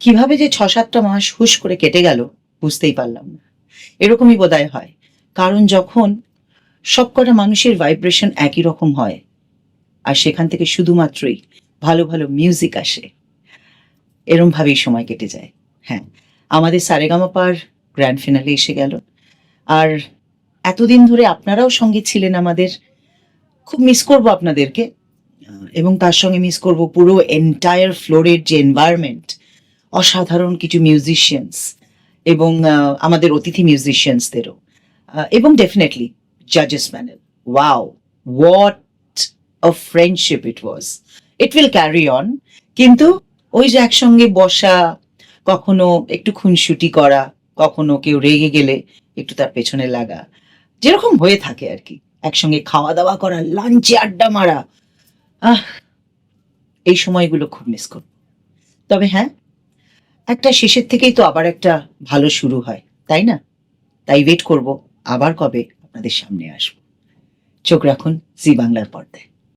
কীভাবে যে ছ সাতটা মাস হুশ করে কেটে গেল বুঝতেই পারলাম না। এরকমই বোধহয় হয়। কারণ যখন সবকটা মানুষের ভাইব্রেশন একই রকম হয়, আর সেখান থেকে শুধুমাত্রই ভালো ভালো মিউজিক আসে এরম ভাবেই সময় কেটে যায়। হ্যাঁ আমাদের সারেগামাপার গ্র্যান্ড ফিনালে এসে গেল। আর এতদিন ধরে আপনারাও সঙ্গে ছিলেন আমাদের। খুব মিস করব আপনাদেরকে এবং তার সঙ্গে মিস করব পুরো এন্টায়ার ফ্লোরের যে এনভায়রনমেন্ট অসাধারণ কিছু মিউজিশিয়ানস এবং আমাদের অতিথি মিউজিশিয়ানসদেরও এবং definitely জাজেস panel wow what a friendship it was it will carry on কিন্তু ওই যে একসঙ্গে বসা, কখনো একটু খুনসুটি করা, কখনো কেউ রেগে গেলে একটু তার পেছনে লাগা, যেরকম হয়ে থাকে আর কি। একসঙ্গে খাওয়া দাওয়া করা লাঞ্চে আড্ডা মারা, আহ, এই সময়গুলো খুব মিস করব। তবে হ্যাঁ একটা শেষের থেকেই তো আবার একটা ভালো শুরু হয়, তাই না? তাই ওয়েট করব, আবার কবে আপনাদের সামনে আসব। চোখ রাখুন, জি বাংলার পর্দায়।